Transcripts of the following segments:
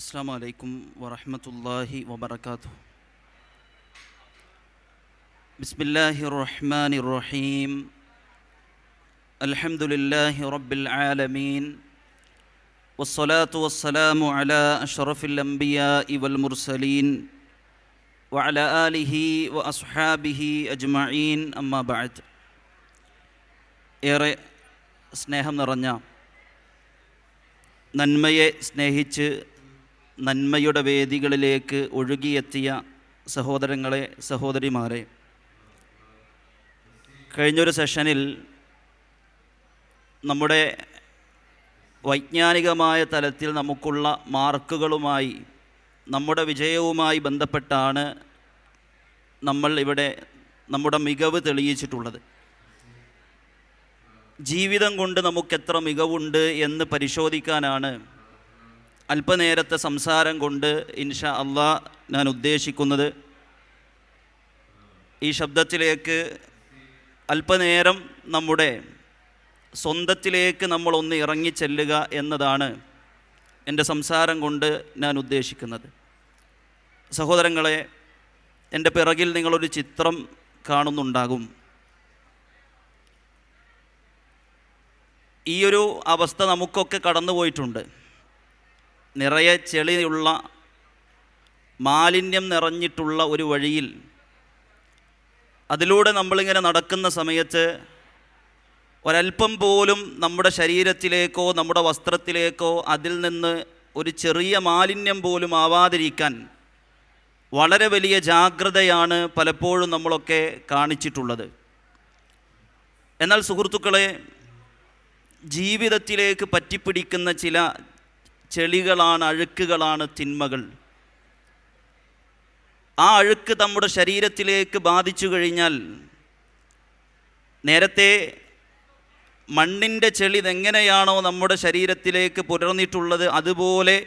السلام عليكم ورحمة الله وبركاته بسم الله الرحمن الرحيم الحمد لله رب العالمين والصلاة والسلام على أشرف الأنبياء والمرسلين وعلى آله وأصحابه أجمعين أما بعد ഏറെ സ്നേഹം നിറഞ്ഞ നന്മയെ സ്നേഹിച്ച് നന്മയുടെ വേദികളിലേക്ക് ഒഴുകിയെത്തിയ സഹോദരങ്ങളെ സഹോദരിമാരെ കഴിഞ്ഞൊരു സെഷനിൽ നമ്മുടെ വൈജ്ഞാനികമായ തലത്തിൽ നമുക്കുള്ള മാർക്കുകളുമായി നമ്മുടെ വിജയവുമായി ബന്ധപ്പെട്ടാണ് നമ്മൾ ഇവിടെ നമ്മുടെ മികവ് തെളിയിച്ചിട്ടുള്ളത്. ജീവിതം കൊണ്ട് നമുക്കെത്ര മികവുണ്ട് എന്ന് പരിശോധിക്കാനാണ് അല്പനേരത്തെ സംസാരം കൊണ്ട് ഇൻഷാ അള്ളാ ഞാൻ ഉദ്ദേശിക്കുന്നത് ഈ ശബ്ദത്തിലേക്ക് അല്പനേരം നമ്മുടെ സ്വന്തത്തിലേക്ക് നമ്മളൊന്ന് ഇറങ്ങിച്ചെല്ലുക എന്നതാണ് എന്റെ സംസാരം കൊണ്ട് ഞാൻ ഉദ്ദേശിക്കുന്നത്. സഹോദരങ്ങളെ എന്റെ പിറകിൽ നിങ്ങളൊരു ചിത്രം കാണുന്നുണ്ടാകും. ഈ ഒരു അവസ്ഥ നമുക്കൊക്കെ കടന്നുപോയിട്ടുണ്ട്. നിറയെ ചെളിയുള്ള മാലിന്യം നിറഞ്ഞിട്ടുള്ള ഒരു വഴിയിൽ അതിലൂടെ നമ്മളിങ്ങനെ നടക്കുന്ന സമയത്ത് ഒരല്പം പോലും നമ്മുടെ ശരീരത്തിലേക്കോ നമ്മുടെ വസ്ത്രത്തിലേക്കോ അതിൽ നിന്ന് ഒരു ചെറിയ മാലിന്യം പോലും ആവാതിരിക്കാൻ വളരെ വലിയ ജാഗ്രതയാണ് പലപ്പോഴും നമ്മളൊക്കെ കാണിച്ചിട്ടുള്ളത്. എന്നാൽ സുഹൃത്തുക്കളെ ജീവിതത്തിലേക്ക് പറ്റിപ്പിടിക്കുന്ന ചില ചെളികളാണ് അഴുക്കുകളാണ് തിന്മകൾ. ആ അഴുക്ക് നമ്മുടെ ശരീരത്തിലേക്ക് ബാധിച്ചു കഴിഞ്ഞാൽ നേരത്തെ മണ്ണിന്റെ ചെളി എങ്ങനെയാണോ നമ്മുടെ ശരീരത്തിലേക്ക് പുലർന്നിട്ടുള്ളത് അതുപോലെ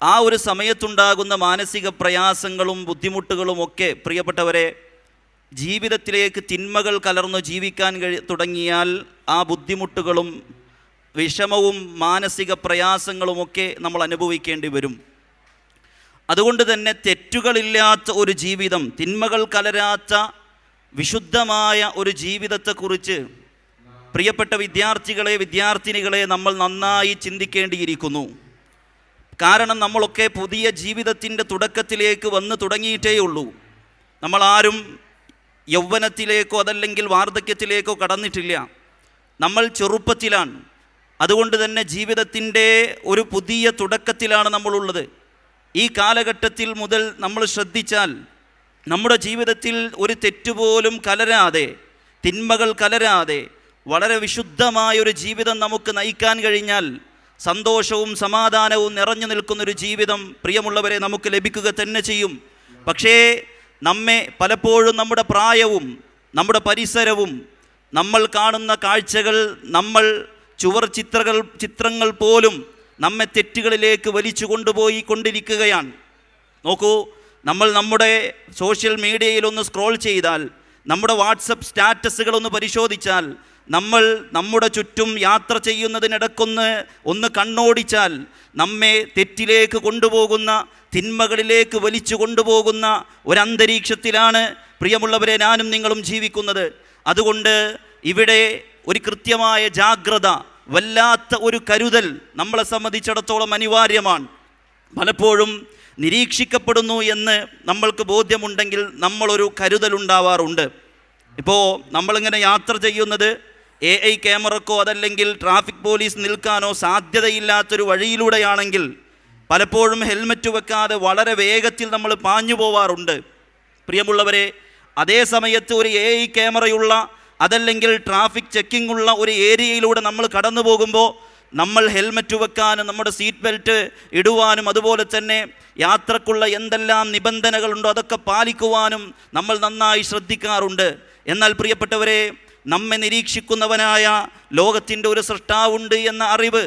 ആ ഒരു സമയത്തുണ്ടാകുന്ന മാനസിക പ്രയാസങ്ങളും ബുദ്ധിമുട്ടുകളും ഒക്കെ പ്രിയപ്പെട്ടവരെ ജീവിതത്തിലേക്ക് തിന്മകൾ കലർന്നു ജീവിക്കാൻ കഴി തുടങ്ങിയാൽ ആ ബുദ്ധിമുട്ടുകളും വിഷമവും മാനസിക പ്രയാസങ്ങളുമൊക്കെ നമ്മൾ അനുഭവിക്കേണ്ടി വരും. അതുകൊണ്ട് തന്നെ തെറ്റുകളില്ലാത്ത ഒരു ജീവിതം തിന്മകൾ കലരാത്ത വിശുദ്ധമായ ഒരു ജീവിതത്തെക്കുറിച്ച് പ്രിയപ്പെട്ട വിദ്യാർത്ഥികളെ വിദ്യാർത്ഥിനികളെ നമ്മൾ നന്നായി ചിന്തിക്കേണ്ടിയിരിക്കുന്നു. കാരണം നമ്മളൊക്കെ പുതിയ ജീവിതത്തിന്റെ തുടക്കത്തിലേക്ക് വന്ന് തുടങ്ങിയിട്ടേ ഉള്ളൂ. നമ്മളാരും യൗവനത്തിലേക്കോ അതല്ലെങ്കിൽ വാർദ്ധക്യത്തിലേക്കോ കടന്നിട്ടില്ല. നമ്മൾ ചെറുപ്പത്തിലാണ്. അതുകൊണ്ട് തന്നെ ജീവിതത്തിന്റെ ഒരു പുതിയ തുടക്കത്തിലാണ് നമ്മളുള്ളത്. ഈ കാലഘട്ടത്തിൽ മുതൽ നമ്മൾ ശ്രദ്ധിച്ചാൽ നമ്മുടെ ജീവിതത്തിൽ ഒരു തെറ്റുപോലും കലരാതെ തിന്മകൾ കലരാതെ വളരെ വിശുദ്ധമായൊരു ജീവിതം നമുക്ക് നയിക്കാൻ കഴിഞ്ഞാൽ സന്തോഷവും സമാധാനവും നിറഞ്ഞു നിൽക്കുന്നൊരു ജീവിതം പ്രിയമുള്ളവരെ നമുക്ക് ലഭിക്കുക തന്നെ ചെയ്യും. പക്ഷേ നമ്മെ പലപ്പോഴും നമ്മുടെ പ്രായവും നമ്മുടെ പരിസരവും നമ്മൾ കാണുന്ന കാഴ്ചകൾ നമ്മൾ ചുവർ ചിത്രകൾ ചിത്രങ്ങൾ പോലും നമ്മെ തെറ്റുകളിലേക്ക് വലിച്ചു കൊണ്ടുപോയി കൊണ്ടിരിക്കുകയാണ്. നോക്കൂ നമ്മൾ നമ്മുടെ സോഷ്യൽ മീഡിയയിൽ ഒന്ന് സ്ക്രോൾ ചെയ്താൽ നമ്മുടെ വാട്സപ്പ് സ്റ്റാറ്റസുകളൊന്ന് പരിശോധിച്ചാൽ നമ്മൾ നമ്മുടെ ചുറ്റും യാത്ര ചെയ്യുന്നതിനിടക്കൊന്ന് ഒന്ന് കണ്ണോടിച്ചാൽ നമ്മെ തെറ്റിലേക്ക് കൊണ്ടുപോകുന്ന തിന്മകളിലേക്ക് വലിച്ചു കൊണ്ടുപോകുന്ന ഒരന്തരീക്ഷത്തിലാണ് പ്രിയമുള്ളവരെ ഞാനും നിങ്ങളും ജീവിക്കുന്നത്. അതുകൊണ്ട് ഇവിടെ ഒരു കൃത്യമായ ജാഗ്രത വല്ലാത്ത ഒരു കരുതൽ നമ്മളെ സംബന്ധിച്ചിടത്തോളം അനിവാര്യമാണ്. പലപ്പോഴും നിരീക്ഷിക്കപ്പെടുന്നു എന്ന് നമ്മൾക്ക് ബോധ്യമുണ്ടെങ്കിൽ നമ്മളൊരു കരുതലുണ്ടാവാറുണ്ട് ഇപ്പോൾ നമ്മളിങ്ങനെ യാത്ര ചെയ്യുന്നത് എ ഐ ക്യാമറക്കോ അതല്ലെങ്കിൽ ട്രാഫിക് പോലീസ് നിൽക്കാനോ സാധ്യതയില്ലാത്തൊരു വഴിയിലൂടെയാണെങ്കിൽ പലപ്പോഴും ഹെൽമറ്റ് വെക്കാതെ വളരെ വേഗത്തിൽ നമ്മൾ പാഞ്ഞു പോവാറുണ്ട് പ്രിയമുള്ളവരെ അതേ സമയത്ത് ഒരു എ ഐ ക്യാമറയുള്ള അതല്ലെങ്കിൽ ട്രാഫിക് ചെക്കിംഗ് ഉള്ള ഒരു ഏരിയയിലൂടെ നമ്മൾ കടന്നു പോകുമ്പോൾ നമ്മൾ ഹെൽമറ്റ് വെക്കാനും നമ്മുടെ സീറ്റ് ബെൽറ്റ് ഇടുവാനും അതുപോലെ തന്നെ യാത്രക്കുള്ള എന്തെല്ലാം നിബന്ധനകളുണ്ടോ അതൊക്കെ പാലിക്കുവാനും നമ്മൾ നന്നായി ശ്രദ്ധിക്കാറുണ്ട്. എന്നാൽ പ്രിയപ്പെട്ടവരെ നമ്മെ നിരീക്ഷിക്കുന്നവനായ ലോകത്തിന്റെ ഒരു സൃഷ്ടാവുണ്ട് എന്ന അറിവ്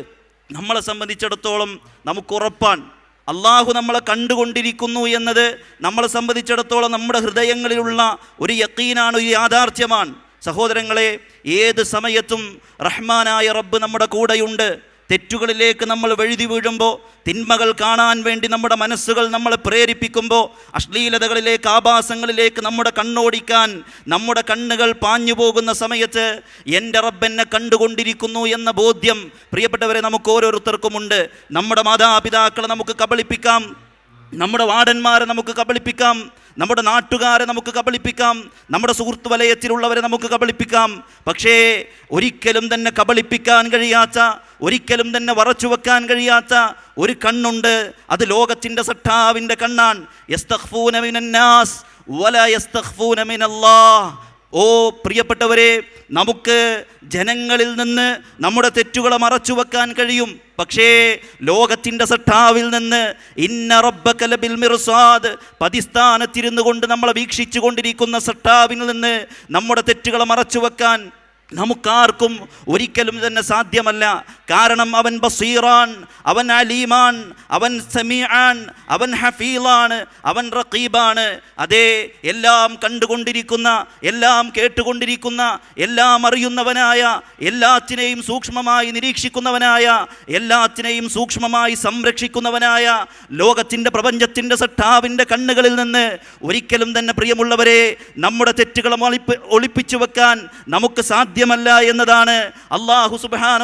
നമ്മളെ സംബന്ധിച്ചിടത്തോളം നമുക്കുറപ്പാണ് അള്ളാഹു നമ്മളെ കണ്ടുകൊണ്ടിരിക്കുന്നു എന്നത് നമ്മളെ സംബന്ധിച്ചിടത്തോളം നമ്മുടെ ഹൃദയങ്ങളിലുള്ള ഒരു യക്കീനാണ് ഒരു യാഥാർത്ഥ്യമാണ്. സഹോദരങ്ങളെ ഏത് സമയത്തും റഹ്മാനായ റബ്ബ് നമ്മുടെ കൂടെയുണ്ട്. തെറ്റുകളിലേക്ക് നമ്മൾ വഴുതി വീഴുമ്പോൾ തിന്മകൾ കാണാൻ വേണ്ടി നമ്മുടെ മനസ്സുകൾ നമ്മളെ പ്രേരിപ്പിക്കുമ്പോൾ അശ്ലീലതകളിലേക്ക് ആഭാസങ്ങളിലേക്ക് നമ്മുടെ കണ്ണോടിക്കാൻ നമ്മുടെ കണ്ണുകൾ പാഞ്ഞു പോകുന്ന സമയത്ത് എന്റെ റബ്ബെന്നെ കണ്ടുകൊണ്ടിരിക്കുന്നു എന്ന ബോധ്യം പ്രിയപ്പെട്ടവരെ നമുക്ക് ഓരോരുത്തർക്കുമുണ്ട്. നമ്മുടെ മാതാപിതാക്കളെ നമുക്ക് കബളിപ്പിക്കാം. നമ്മുടെ വാർഡന്മാരെ നമുക്ക് കബളിപ്പിക്കാം. നമ്മുടെ നാട്ടുകാരെ നമുക്ക് കബളിപ്പിക്കാം. നമ്മുടെ സുഹൃത്ത് വലയത്തിലുള്ളവരെ നമുക്ക് കബളിപ്പിക്കാം. പക്ഷേ ഒരിക്കലും തന്നെ കബളിപ്പിക്കാൻ കഴിയാത്ത ഒരിക്കലും തന്നെ വറച്ചു വെക്കാൻ കഴിയാത്ത ഒരു കണ്ണുണ്ട്. അത് ലോകത്തിന്റെ സട്ടാവിന്റെ കണ്ണാണ്. യസ്തഖ്ഫൂന മിനന്നാസ് വല യസ്തഖ്ഫൂന മിനല്ലാഹ്. ഓ പ്രിയപ്പെട്ടവരെ നമുക്ക് ജനങ്ങളിൽ നിന്ന് നമ്മുടെ തെറ്റുകളെ മറച്ചു വെക്കാൻ കഴിയും. പക്ഷേ ലോകത്തിന്റെ സട്ടാവിൽ നിന്ന് ഇന്ന റബ്ബക്കലബിൽ മിർസാദ് പതിസ്ഥാനത്തിരുന്നു കൊണ്ട് നമ്മളെ വീക്ഷിച്ചു കൊണ്ടിരിക്കുന്ന സട്ടാവിൽ നിന്ന് നമ്മുടെ തെറ്റുകളെ മറച്ചു വെക്കാൻ നമുക്കാർക്കും ഒരിക്കലും തന്നെ സാധ്യമല്ല. കാരണം അവൻ ബസീറാൻ അവൻ അലീമാൻ അവൻ സമീആൻ അവൻ ഹഫീലാണ് അവൻ റഖീബാണ്. അതേ എല്ലാം കണ്ടുകൊണ്ടിരിക്കുന്ന എല്ലാം കേട്ടുകൊണ്ടിരിക്കുന്ന എല്ലാം അറിയുന്നവനായ എല്ലാത്തിനെയും സൂക്ഷ്മമായി നിരീക്ഷിക്കുന്നവനായ എല്ലാത്തിനെയും സൂക്ഷ്മമായി സംരക്ഷിക്കുന്നവനായ ലോകത്തിന്റെ പ്രപഞ്ചത്തിന്റെ സട്ടാവിന്റെ കണ്ണുകളിൽ നിന്ന് ഒരിക്കലും തന്നെ പ്രിയമുള്ളവരെ നമ്മുടെ തെറ്റുകളെ ഒളിപ്പി ഒളിപ്പിച്ചു വെക്കാൻ നമുക്ക് സാധ്യമല്ല എന്നതാണ് അള്ളാഹു സുബാന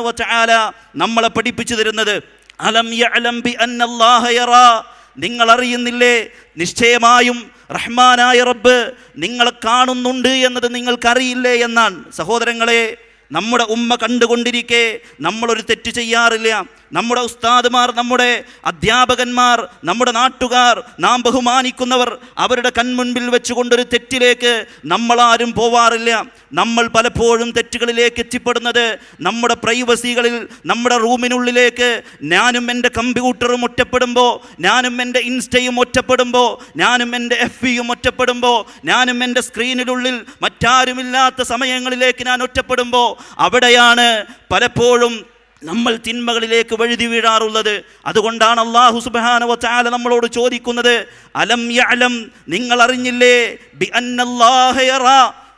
നമ്മളെ പഠിപ്പിച്ചു തരുന്നത്. അലം യഅലം ബി നിങ്ങൾ അറിയുന്നില്ലേ നിശ്ചയമായും റഹ്മാനായ റബ്ബ് നിങ്ങളെ കാണുന്നുണ്ട് എന്നത് നിങ്ങൾക്കറിയില്ലേ എന്നാണ്. സഹോദരങ്ങളെ നമ്മുടെ ഉമ്മ കണ്ടുകൊണ്ടിരിക്കെ നമ്മളൊരു തെറ്റ് ചെയ്യാറില്ല. നമ്മുടെ ഉസ്താദുമാർ നമ്മുടെ അധ്യാപകന്മാർ നമ്മുടെ നാട്ടുകാർ നാം ബഹുമാനിക്കുന്നവർ അവരുടെ കൺമുൻപിൽ വെച്ചുകൊണ്ടൊരു തെറ്റിലേക്ക് നമ്മളാരും പോവാറില്ല. നമ്മൾ പലപ്പോഴും തെറ്റുകളിലേക്ക് എത്തിപ്പെടുന്നത് നമ്മുടെ പ്രൈവസികളിൽ നമ്മുടെ റൂമിനുള്ളിലേക്ക്. ഞാനും എന്റെ കമ്പ്യൂട്ടറും ഒറ്റപ്പെടുമ്പോൾ ഞാനും എന്റെ ഇൻസ്റ്റയും ഒറ്റപ്പെടുമ്പോൾ ഞാനും എന്റെ എഫ് ബിയും ഒറ്റപ്പെടുമ്പോൾ ഞാനും എന്റെ സ്ക്രീനിനുള്ളിൽ മറ്റാരുമില്ലാത്ത സമയങ്ങളിലേക്ക് ഞാൻ ഒറ്റപ്പെടുമ്പോൾ അവിടെയാണ് പലപ്പോഴും നമ്മൾ തിന്മകളിലേക്ക് വഴുതി വീഴാറുള്ളത്. അതുകൊണ്ടാണ് അള്ളാഹു സുബാനവ ചാല നമ്മളോട് ചോദിക്കുന്നത് അലം യഅലം നിങ്ങൾ അറിഞ്ഞില്ലേ? ബി അന്നല്ലാഹ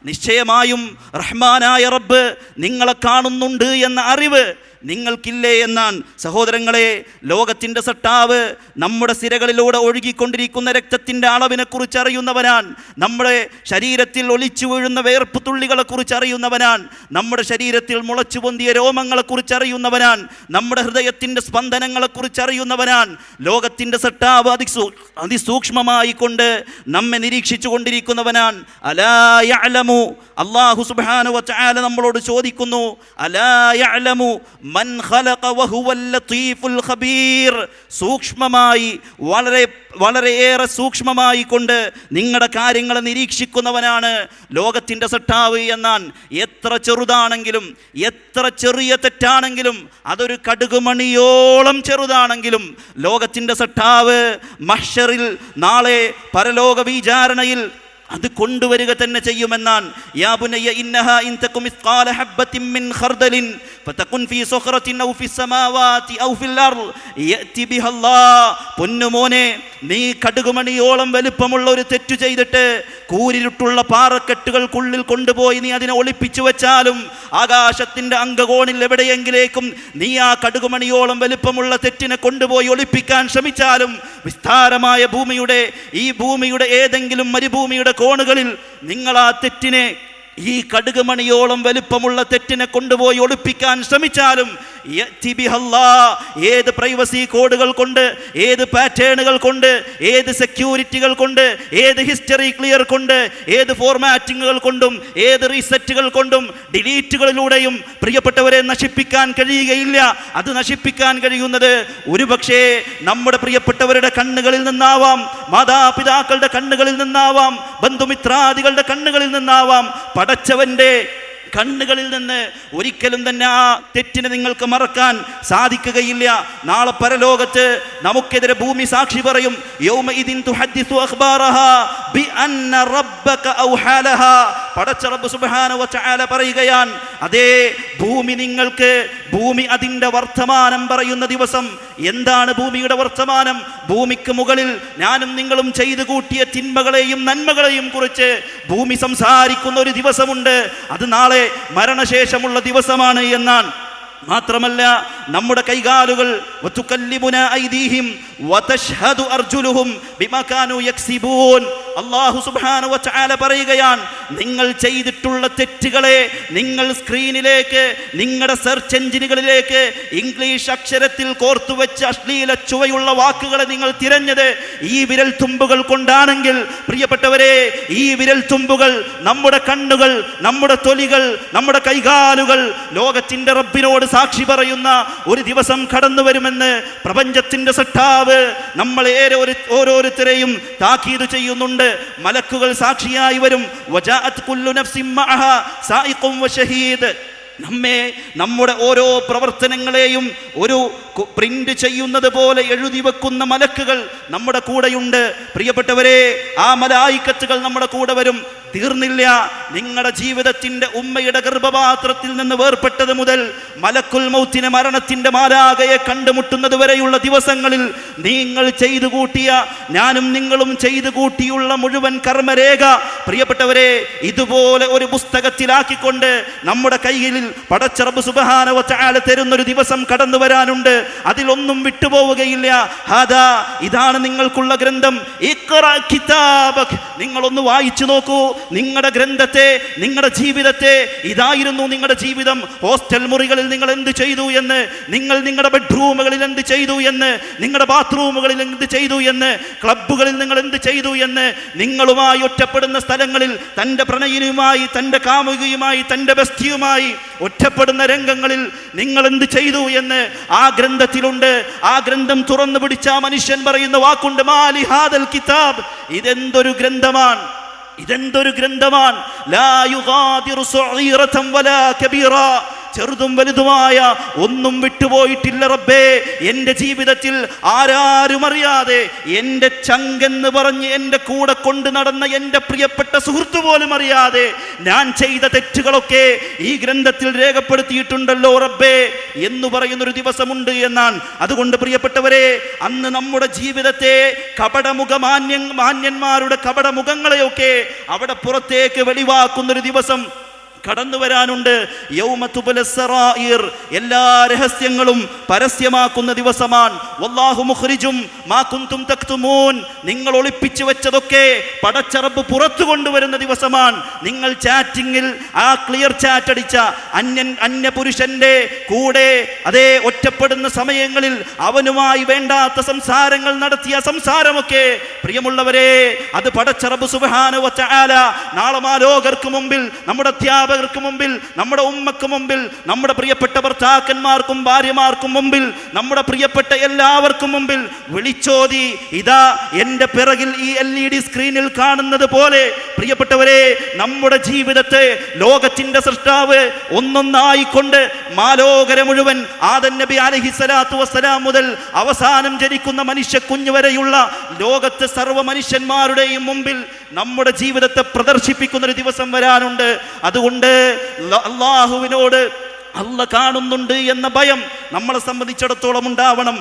നിശ്ചയമായും റഹ്മാനായ റബ്ബ് നിങ്ങളെ കാണുന്നുണ്ട് എന്ന അറിവ് നിങ്ങൾക്കില്ലേ എന്നാണ് സഹോദരങ്ങളെ ലോകത്തിന്റെ സട്ടാവ് നമ്മുടെ സിരകളിലൂടെ ഒഴുകിക്കൊണ്ടിരിക്കുന്ന രക്തത്തിന്റെ അളവിനെക്കുറിച്ച് അറിയുന്നവനാണ് നമ്മുടെ ശരീരത്തിൽ ഒളിച്ചു വീഴുന്ന വേർപ്പ് തുള്ളികളെക്കുറിച്ച് അറിയുന്നവനാണ് നമ്മുടെ ശരീരത്തിൽ മുളച്ചു പൊന്തിയ രോമങ്ങളെക്കുറിച്ച് അറിയുന്നവനാണ് നമ്മുടെ ഹൃദയത്തിന്റെ സ്പന്ദനങ്ങളെക്കുറിച്ച് അറിയുന്നവനാണ് ലോകത്തിന്റെ സട്ടാവ് അതിസൂ അതിസൂക്ഷ്മമായി കൊണ്ട് നമ്മെ നിരീക്ഷിച്ചു കൊണ്ടിരിക്കുന്നവനാണ് അലായലമു അള്ളാഹു സുബാനു വച്ചാല നമ്മളോട് ചോദിക്കുന്നു അലായലമു സൂക്ഷ്മമായി വളരെ വളരെയേറെ സൂക്ഷ്മമായി കൊണ്ട് നിങ്ങളുടെ കാര്യങ്ങളെ നിരീക്ഷിക്കുന്നവനാണ് ലോകത്തിന്റെ സട്ടാവ് എന്നാൽ എത്ര ചെറുതാണെങ്കിലും എത്ര ചെറിയ തെറ്റാണെങ്കിലും അതൊരു കടുകുമണിയോളം ചെറുതാണെങ്കിലും ലോകത്തിന്റെ സട്ടാവ് മഷറിൽ നാളെ പരലോക വിചാരണയിൽ അത് കൊണ്ടുവരിക തന്നെ ചെയ്യുമെന്നാണ് യാബുനയ്യ ഇന്നഹ ഇൻ തകും മിസ്ഖാല ഹബ്ബത്തിൻ മിൻ ഖർദലിൻ. ഫതകുൻ ഫീ സുഖറത്തിൻ ഔ ഫിസ് സമാവാതി ഔ ഫിൽ അർൾ യഅതി ബിഹല്ലാഹ് പൊന്നുമോനെ നീ കടുകുമണിയോളം വലിപ്പമുള്ള ഒരു തെറ്റു ചെയ്തിട്ട് കൂരിരുട്ടുള്ള പാറക്കെട്ടുകൾക്കുള്ളിൽ കൊണ്ടുപോയി നീ അതിനെ ഒളിപ്പിച്ചു വെച്ചാലും ആകാശത്തിന്റെ അങ്കകോണിൽ എവിടെയെങ്കിലേക്കും നീ ആ കടുകുമണിയോളം വലിപ്പമുള്ള തെറ്റിനെ കൊണ്ടുപോയി ഒളിപ്പിക്കാൻ ശ്രമിച്ചാലും വിസ്താരമായ ഭൂമിയുടെ ഈ ഭൂമിയുടെ ഏതെങ്കിലും മരുഭൂമിയുടെ കോണുകളിൽ നിങ്ങൾ ആ തെറ്റിനെ ഈ കടുകുമണിയോളം വലുപ്പമുള്ള തെറ്റിനെ കൊണ്ടുപോയി ഒളിപ്പിക്കാൻ ശ്രമിച്ചാലും. ഏത് പ്രൈവസി കോഡുകൾ കൊണ്ട് ഏത് പാറ്റേണുകൾ കൊണ്ട് ഏത് സെക്യൂരിറ്റികൾ കൊണ്ട് ഏത് ഹിസ്റ്ററി ക്ലിയർ കൊണ്ട് ഏത് ഫോർമാറ്റിങ്ങുകൾ കൊണ്ടും ഏത് റീസെറ്റുകൾ കൊണ്ടും ഡിലീറ്റുകളിലൂടെയും പ്രിയപ്പെട്ടവരെ നശിപ്പിക്കാൻ കഴിയുകയില്ല അത് നശിപ്പിക്കാൻ കഴിയുന്നത് ഒരുപക്ഷേ നമ്മുടെ പ്രിയപ്പെട്ടവരുടെ കണ്ണുകളിൽ നിന്നാവാം മാതാപിതാക്കളുടെ കണ്ണുകളിൽ നിന്നാവാം ബന്ധുമിത്രാദികളുടെ കണ്ണുകളിൽ നിന്നാവാം പടച്ചവന്റെ കണ്ണുകളിൽ നിന്ന് ഒരിക്കലും തന്നെ ആ തെറ്റിനെ നിങ്ങൾക്ക് മറക്കാൻ സാധിക്കുകയില്ല. നാളെ പരലോകത്ത് നമുക്കെതിരെ ഭൂമി സാക്ഷി പറയും പറയുകയാണ് അതേ ഭൂമി നിങ്ങൾക്ക് ഭൂമി അതിന്റെ വർത്തമാനം പറയുന്ന ദിവസം എന്താണ് ഭൂമിയുടെ വർത്തമാനം? ഭൂമിക്ക് മുകളിൽ ഞാനും നിങ്ങളും ചെയ്തു കൂട്ടിയ തിന്മകളെയും നന്മകളെയും കുറിച്ച് ഭൂമി സംസാരിക്കുന്ന ഒരു ദിവസമുണ്ട്. അത് നാളെ മരണശേഷമുള്ള ദിവസമാണ് എന്നാണ് മാത്രമല്ല നമ്മുടെ കൈകാലുകൾ ഐദീഹിം അർജുലുഹും ബിമാകാനു യക്സിബൂൻ. അല്ലാഹു സുബ്ഹാനഹു ചാല പറയുകയാണ് നിങ്ങൾ ചെയ്തിട്ടുള്ള തെറ്റുകളെ നിങ്ങൾ സ്ക്രീനിലേക്ക് നിങ്ങളുടെ സെർച്ച് എഞ്ചിനുകളിലേക്ക് ഇംഗ്ലീഷ് അക്ഷരത്തിൽ കോർത്തുവെച്ച് അശ്ലീല ചുവയുള്ള വാക്കുകളെ നിങ്ങൾ തിരഞ്ഞത് ഈ വിരൽ തുമ്പുകൾ കൊണ്ടാണെങ്കിൽ പ്രിയപ്പെട്ടവരെ ഈ വിരൽ തുമ്പുകൾ നമ്മുടെ കണ്ണുകൾ നമ്മുടെ തൊലികൾ നമ്മുടെ കൈകാലുകൾ ലോകത്തിന്റെ റബ്ബിനോട് സാക്ഷി പറയുന്ന ഒരു ദിവസം കടന്നു വരുമെന്ന് പ്രപഞ്ചത്തിന്റെ സട്ടാവ് നമ്മളെ ഏറെ- ഓരോരുത്തരെയും താക്കീത് ചെയ്യുന്നുണ്ട്. മലക്കുകൾ സാക്ഷിയായി വരും. നമ്മെ നമ്മുടെ ഓരോ പ്രവർത്തനങ്ങളെയും ഒരു പ്രിന്റ് ചെയ്യുന്നത് പോലെ എഴുതി വെക്കുന്ന മലക്കുകൾ നമ്മുടെ കൂടെയുണ്ട്. പ്രിയപ്പെട്ടവരെ ആ മലായിക്കത്തുകൾ നമ്മുടെ കൂടെ വരും. തീർന്നില്ല. നിങ്ങളുടെ ജീവിതത്തിന്റെ ഉമ്മയുടെ ഗർഭപാത്രത്തിൽ നിന്ന് വേർപെട്ടത് മുതൽ മലക്കുൽ മൗത്തിനെ മരണത്തിന്റെ മാലാകയെ കണ്ടുമുട്ടുന്നത് വരെയുള്ള ദിവസങ്ങളിൽ നിങ്ങൾ ചെയ്തു കൂട്ടിയ ഞാനും നിങ്ങളും ചെയ്തു കൂട്ടിയുള്ള മുഴുവൻ കർമ്മരേഖ പ്രിയപ്പെട്ടവരെ ഇതുപോലെ ഒരു പുസ്തകത്തിലാക്കിക്കൊണ്ട് നമ്മുടെ കയ്യിൽ പടച്ചറബ് സുബഹാനവ തരുന്നൊരു ദിവസം കടന്നു വരാനുണ്ട്. അതിലൊന്നും വിട്ടുപോവുകയില്ല. ഹാദാ ഇതാണ് നിങ്ങൾക്കുള്ള ഗ്രന്ഥം. നിങ്ങളൊന്ന് വായിച്ചു നോക്കൂ. നിങ്ങളുടെ ഗ്രന്ഥത്തെ നിങ്ങളുടെ ജീവിതത്തെ ഇതായിരുന്നു നിങ്ങളുടെ ജീവിതം. ഹോസ്റ്റൽ മുറികളിൽ നിങ്ങൾ എന്ത് ചെയ്തു എന്ന് നിങ്ങൾ നിങ്ങളുടെ ബെഡ്റൂമുകളിൽ എന്ത് ചെയ്തു എന്ന് നിങ്ങളുടെ ബാത്റൂമുകളിൽ എന്ത് ചെയ്തു എന്ന് ക്ലബ്ബുകളിൽ നിങ്ങൾ എന്ത് ചെയ്തു എന്ന് നിങ്ങളുമായി ഒറ്റപ്പെടുന്ന സ്ഥലങ്ങളിൽ തന്റെ പ്രണയിനുമായി തന്റെ കാമുകിയുമായി തന്റെ ബസ്തിയുമായി ഒറ്റപ്പെടുന്ന രംഗങ്ങളിൽ നിങ്ങൾ എന്ത് ചെയ്തു എന്ന് ആ ഗ്രന്ഥത്തിലുണ്ട്. ആ ഗ്രന്ഥം തുറന്നു പിടിച്ച മനുഷ്യൻ പറയുന്ന വാക്കുണ്ട് മാലി ഹാദൽ കിതാബ്. ഇതെന്തൊരു ഗ്രന്ഥമാണ്? ഇതെന്തൊരു ഗ്രന്ഥമാണ്? ലാ യുഗാദിറു വലാ കബീറ. ചെറുതും വലുതുമായ ഒന്നും വിട്ടുപോയിട്ടില്ല റബ്ബേ. എന്റെ ജീവിതത്തിൽ ആരാരും അറിയാതെ എന്റെ ചങ്കെന്ന് പറഞ്ഞ് എന്റെ കൂടെ കൊണ്ട് നടന്ന എന്റെ പ്രിയപ്പെട്ട സുഹൃത്ത് പോലും അറിയാതെ ഞാൻ ചെയ്ത തെറ്റുകളൊക്കെ ഈ ഗ്രന്ഥത്തിൽ രേഖപ്പെടുത്തിയിട്ടുണ്ടല്ലോ റബ്ബേ എന്ന് പറയുന്നൊരു ദിവസമുണ്ട് എന്നാണ് അതുകൊണ്ട് പ്രിയപ്പെട്ടവരെ അന്ന് നമ്മുടെ ജീവിതത്തെ കപടമുഖ മാന്യ മാന്യന്മാരുടെ കപടമുഖങ്ങളെയൊക്കെ അവിടെ പുറത്തേക്ക് വെളിവാക്കുന്നൊരു ദിവസം കടന്നു വരാനുണ്ട്. എല്ലാ രഹസ്യങ്ങളും പരസ്യമാക്കുന്ന ദിവസമാണ്. നിങ്ങൾ ഒളിപ്പിച്ചു വെച്ചതൊക്കെ പടച്ചറബ് പുറത്തു കൊണ്ടുവരുന്ന ദിവസമാണ്. നിങ്ങൾ ചാറ്റിങ്ങിൽ ആ ക്ലിയർ ചാറ്റ് അടിച്ച അന്യൻ അന്യപുരുഷന്റെ കൂടെ അതേ ഒറ്റപ്പെടുന്ന സമയങ്ങളിൽ അവനുമായി വേണ്ടാത്ത സംസാരങ്ങൾ നടത്തിയ സംസാരമൊക്കെ പ്രിയമുള്ളവരെ അത് പടച്ചറബ് സുബാനുവ ചാല നാളെ മാലോകർക്ക് മുമ്പിൽ നമ്മുടെ അധ്യാപകർക്ക് മുമ്പിൽ നമ്മുടെ ഉമ്മക്ക് മുമ്പിൽ നമ്മുടെ പ്രിയപ്പെട്ട ഭർത്താക്കന്മാർക്കും ഭാര്യമാർക്കും മുമ്പിൽ നമ്മുടെ പ്രിയപ്പെട്ട എല്ലാവർക്കും മുമ്പിൽ വിളിച്ചോതി ഇതാ എന്റെ പിറകിൽ ഈ എൽ ഇ ഡി സ്ക്രീനിൽ കാണുന്നത് പോലെ പ്രിയപ്പെട്ടവരെ നമ്മുടെ ജീവിതത്തെ ലോകത്തിന്റെ സൃഷ്ടാവ് ഒന്നൊന്നായിക്കൊണ്ട് മാലോകര മുഴുവൻ ആദൻ നബി അലഹി സ്വലാത്തു വസ്സലാം മുതൽ അവസാനം ജനിക്കുന്ന മനുഷ്യ കുഞ്ഞു വരെയുള്ള ലോകത്തെ സർവ മനുഷ്യന്മാരുടെയും മുമ്പിൽ നമ്മുടെ ജീവിതത്തെ പ്രദർശിപ്പിക്കുന്ന ഒരു ദിവസം വരാനുണ്ട്. അതുകൊണ്ട് അള്ളാഹുവിനോട് അല്ല കാണുന്നുണ്ട് എന്ന ഭയം നമ്മളെ സംബന്ധിച്ചിടത്തോളം ഉണ്ടാവണം.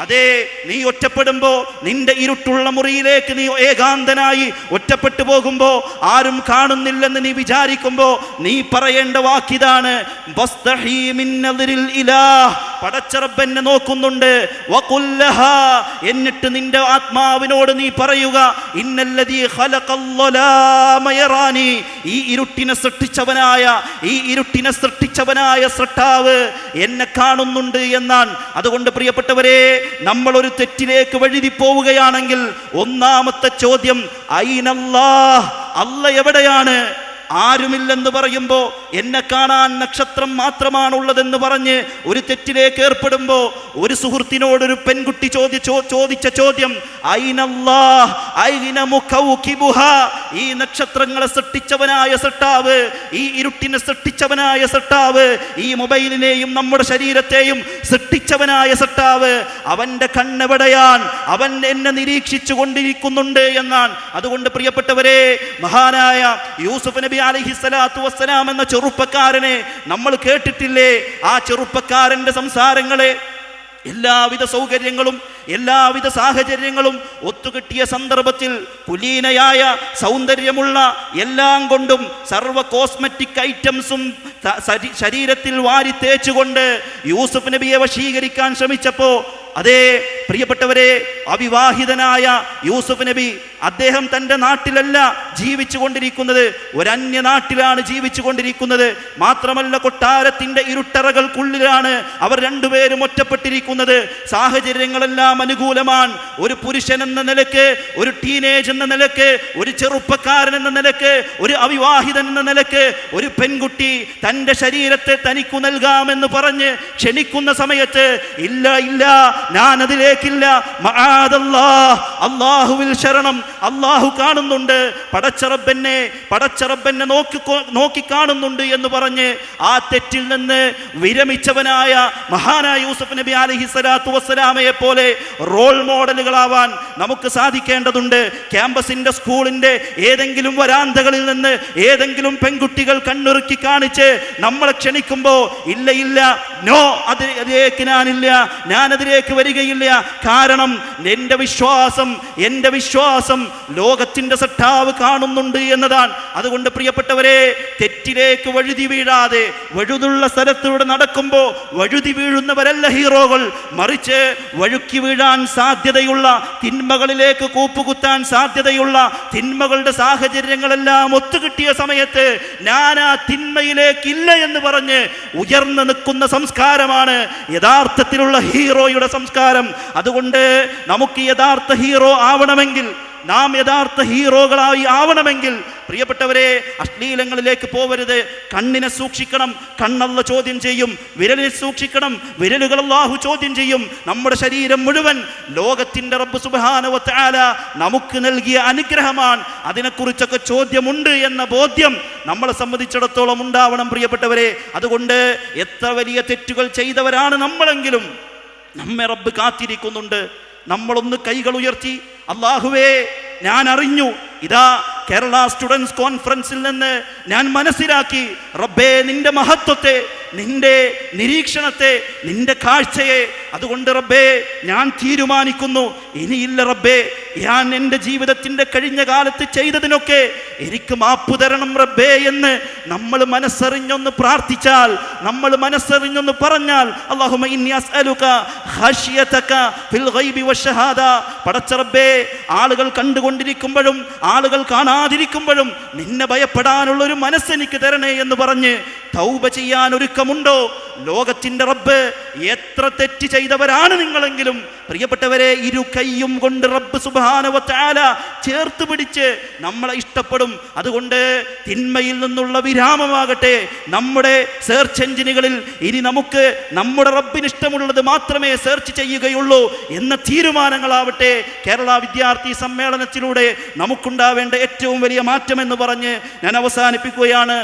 അതേ നീ ഒറ്റപ്പെടുമ്പോ നിന്റെ ഇരുട്ടുള്ള മുറിയിലേക്ക് നീ ഏകാന്തനായി ഒറ്റപ്പെട്ടു പോകുമ്പോ ആരും കാണുന്നില്ലെന്ന് നീ വിചാരിക്കുമ്പോ നീ പറയേണ്ട വാക്കിതാണ് പടച്ചറബ് പടച്ചറബ് നോക്കുന്നുണ്ട്. എന്നിട്ട് നിന്റെ ആത്മാവിനോട് നീ പറയുക ഈ ഇരുട്ടിനെ സൃഷ്ടിച്ചവനായ ഈ ഇരുട്ടിനെ സൃഷ്ടിച്ചവനായ സൃഷ്ടാവ് എന്നെ കാണുന്നുണ്ട് എന്നാണ്. അതുകൊണ്ട് പ്രിയപ്പെട്ടവരെ നമ്മൾ ഒരു തെറ്റിലേക്ക് വഴുതി പോവുകയാണെങ്കിൽ ഒന്നാമത്തെ ചോദ്യം ഐനല്ലാ അല്ല എവിടെയാണ്? ആരുമില്ലെന്ന് പറയുമ്പോൾ എന്നെ കാണാൻ നക്ഷത്രം മാത്രമാണുള്ളതെന്ന് പറഞ്ഞ് ഒരു തെറ്റിലേക്ക് ഏർപ്പെടുമ്പോൾ ഒരു സുഹൃത്തിനോട് ഒരു പെൺകുട്ടി ചോദിച്ചോ ചോദിച്ച ചോദ്യം "ഐനല്ലാഹ്? ഐന ഈ നക്ഷത്രങ്ങളെ സൃഷ്ടിച്ചവനായ സട്ടാവ് ഈ ഇരുട്ടിനെ സൃഷ്ടിച്ചവനായ സട്ടാവ് ഈ മൊബൈലിനെയും നമ്മുടെ ശരീരത്തെയും സൃഷ്ടിച്ചവനായ സട്ടാവ് അവന്റെ കണ്ണെവിടെയാൻ അവൻ എന്നെ നിരീക്ഷിച്ചു കൊണ്ടിരിക്കുന്നുണ്ട് എന്നാണ് അതുകൊണ്ട് പ്രിയപ്പെട്ടവരെ മഹാനായ യൂസുഫ് നബി അലൈഹി സ്വലാത്തു വസ്സലാം എന്ന ചെറുപ്പക്കാരനെ നമ്മൾ കേട്ടിട്ടില്ലേ? ആ ചെറുപ്പക്കാരന്റെ സംസാരങ്ങളെ എല്ലാവിധ സൗകര്യങ്ങളും എല്ലാവിധ സാഹചര്യങ്ങളും ഒത്തുകിട്ടിയ സന്ദർഭത്തിൽ കുലീനയായ സൗന്ദര്യമുള്ള എല്ലാം കൊണ്ടും സർവ കോസ്മെറ്റിക് ഐറ്റംസും ശരീരത്തിൽ വാരി തേച്ചുകൊണ്ട് യൂസുഫ് നബിയെ വശീകരിക്കാൻ ശ്രമിച്ചപ്പോ അതേ പ്രിയപ്പെട്ടവരെ അവിവാഹിതനായ യൂസുഫ് നബി അദ്ദേഹം തന്റെ നാട്ടിലല്ല ജീവിച്ചു കൊണ്ടിരിക്കുന്നത് ഒരന്യ നാട്ടിലാണ് ജീവിച്ചു കൊണ്ടിരിക്കുന്നത് മാത്രമല്ല കൊട്ടാരത്തിന്റെ ഇരുട്ടറകൾക്കുള്ളിലാണ് അവർ രണ്ടുപേരും ഒറ്റപ്പെട്ടിരിക്കുന്നത്. സാഹചര്യങ്ങളെല്ലാം അനുകൂലമാണ്. ഒരു പുരുഷൻ എന്ന നിലയ്ക്ക് ഒരു ടീനേജ് എന്ന നിലയ്ക്ക് ഒരു ചെറുപ്പക്കാരൻ എന്ന നിലയ്ക്ക് ഒരു അവിവാഹിതൻ എന്ന നിലയ്ക്ക് ഒരു പെൺകുട്ടി തന്റെ ശരീരത്തെ തനിക്കു നൽകാമെന്ന് പറഞ്ഞ് ക്ഷണിക്കുന്ന സമയത്ത് ഇല്ല ഇല്ല ഞാൻ അതിലേക്കില്ല. അള്ളാഹുവിൽ ശരണം. അള്ളാഹു കാണുന്നുണ്ട്. പടച്ചറബെന്നെ പടച്ചറബെന്നെ നോക്കി നോക്കി കാണുന്നുണ്ട് എന്ന് പറഞ്ഞ് ആ തെറ്റിൽ നിന്ന് വിരമിച്ചവനായ മഹാനായ യൂസഫ് നബി അലഹി സ്വലാത്തു വസ്സലാമയെ പോലെ റോൾ മോഡലുകളാവാൻ നമുക്ക് സാധിക്കേണ്ടതുണ്ട്. ക്യാമ്പസിന്റെ സ്കൂളിന്റെ ഏതെങ്കിലും വരാന്തകളിൽ നിന്ന് ഏതെങ്കിലും പെൺകുട്ടികൾ കണ്ണുറുക്കി കാണിച്ച് നമ്മളെ ക്ഷണിക്കുമ്പോൾ ഇല്ല ഇല്ല നോ അത് അതിലേക്ക് ഞാനില്ല ഞാൻ അതിലേക്ക് വരികയില്ല. കാരണം എന്റെ വിശ്വാസം എന്റെ വിശ്വാസം ലോകത്തിന്റെ സട്ടാവ് കാണുന്നുണ്ട് എന്നതാണ്. അതുകൊണ്ട് പ്രിയപ്പെട്ടവരെ തെറ്റിലേക്ക് വഴുതി വീഴാതെ വഴുതുള്ള സ്ഥലത്തൂടെ നടക്കുമ്പോൾ വഴുതി വീഴുന്നവരല്ല ഹീറോകൾ. മറിച്ച് വഴുക്കി വീഴാൻ സാധ്യതയുള്ള തിന്മകളിലേക്ക് കൂപ്പുകുത്താൻ സാധ്യതയുള്ള തിന്മകളുടെ സാഹചര്യങ്ങളെല്ലാം ഒത്തുകിട്ടിയ സമയത്ത് ഞാൻ ആ തിന്മയിലേക്കില്ല എന്ന് പറഞ്ഞ് ഉയർന്നു നിൽക്കുന്ന സംസ്കാരമാണ് യഥാർത്ഥത്തിലുള്ള ഹീറോയുടെ സംസ്കാരം. അതുകൊണ്ട് നമുക്ക് യഥാർത്ഥ ഹീറോ ആവണമെങ്കിൽ നാം യഥാർത്ഥ ഹീറോകളായി ആവണമെങ്കിൽ പ്രിയപ്പെട്ടവരെ അശ്ലീലങ്ങളിലേക്ക് പോവരുത്. കണ്ണിനെ സൂക്ഷിക്കണം കണ്ണല്ല ചോദ്യം ചെയ്യും. വിരലിനെ സൂക്ഷിക്കണം വിരലുകൾ അല്ലാഹു ചോദ്യം ചെയ്യും. നമ്മുടെ ശരീരം മുഴുവൻ ലോകത്തിന്റെ റബ്ബ് സുബാനവത്താല നമുക്ക് നൽകിയ അനുഗ്രഹമാണ്. അതിനെക്കുറിച്ചൊക്കെ ചോദ്യമുണ്ട് എന്ന ബോധ്യം നമ്മളെ സംബന്ധിച്ചിടത്തോളം ഉണ്ടാവണം പ്രിയപ്പെട്ടവരെ. അതുകൊണ്ട് എത്ര വലിയ തെറ്റുകൾ ചെയ്തവരാണ് നമ്മളെങ്കിലും നമ്മെ റബ്ബ് കാത്തിരിക്കുന്നുണ്ട്. നമ്മളൊന്ന് കൈകൾ ഉയർത്തി അള്ളാഹുവേ ഞാൻ അറിഞ്ഞു. ഇതാ കേരള സ്റ്റുഡൻസ് കോൺഫറൻസിൽ നിന്ന് ഞാൻ മനസ്സിലാക്കി. റബ്ബേ നിന്റെ മഹത്വത്തെ നിന്റെ നിരീക്ഷണത്തെ നിന്റെ കാഴ്ചയെ. അതുകൊണ്ട് റബ്ബേ ഞാൻ തീരുമാനിക്കുന്നു. ഇനിയില്ല റബ്ബേ ഞാൻ എന്റെ ജീവിതത്തിന്റെ കഴിഞ്ഞ കാലത്ത് ചെയ്തതിനൊക്കെ എനിക്ക് മാപ്പ് തരണം റബ്ബേ എന്ന് നമ്മൾ മനസ്സറിഞ്ഞൊന്ന് പ്രാർത്ഥിച്ചാൽ നമ്മൾ മനസ്സറിഞ്ഞൊന്ന് പറഞ്ഞാൽ അല്ലാഹുമ്മ ഇന്നി അസ്അലുക ഖശിയതക ഫിൽ ഗൈബി വശഹാദ പടച്ച റബ്ബേ ആളുകൾ കണ്ടുകൊണ്ടിരിക്കുമ്പോഴും ആളുകൾ കാണാതിരിക്കുമ്പോഴും നിന്നെ ഭയപ്പെടാനുള്ള ഒരു മനസ്സ് എനിക്ക് തരണേ എന്ന് പറഞ്ഞ് തൗബ ചെയ്യാൻ ഒരുക്കമുണ്ടോ? ലോകത്തിന്റെ റബ്ബ് എത്ര തെറ്റ് ചെയ്തവരാണ് നിങ്ങളെങ്കിലും? പ്രിയപ്പെട്ടവരെ ഇരു കൈയും കൊണ്ട് റബ്ബ് സുബാനവത്താല ചേർത്ത് പിടിച്ച് നമ്മളെ ഇഷ്ടപ്പെടും. അതുകൊണ്ട് തിന്മയിൽ നിന്നുള്ള വിരാമമാകട്ടെ. നമ്മുടെ സെർച്ച് എഞ്ചിനുകളിൽ ഇനി നമുക്ക് നമ്മുടെ റബ്ബിന് ഇഷ്ടമുള്ളത് മാത്രമേ സെർച്ച് ചെയ്യുകയുള്ളൂ എന്ന തീരുമാനങ്ങളാവട്ടെ. കേരള വിദ്യാർത്ഥി സമ്മേളനത്തിലൂടെ നമുക്കുണ്ടാവേണ്ട ഏറ്റവും വലിയ മാറ്റമെന്ന് പറഞ്ഞ് ഞാൻ അവസാനിപ്പിക്കുകയാണ്.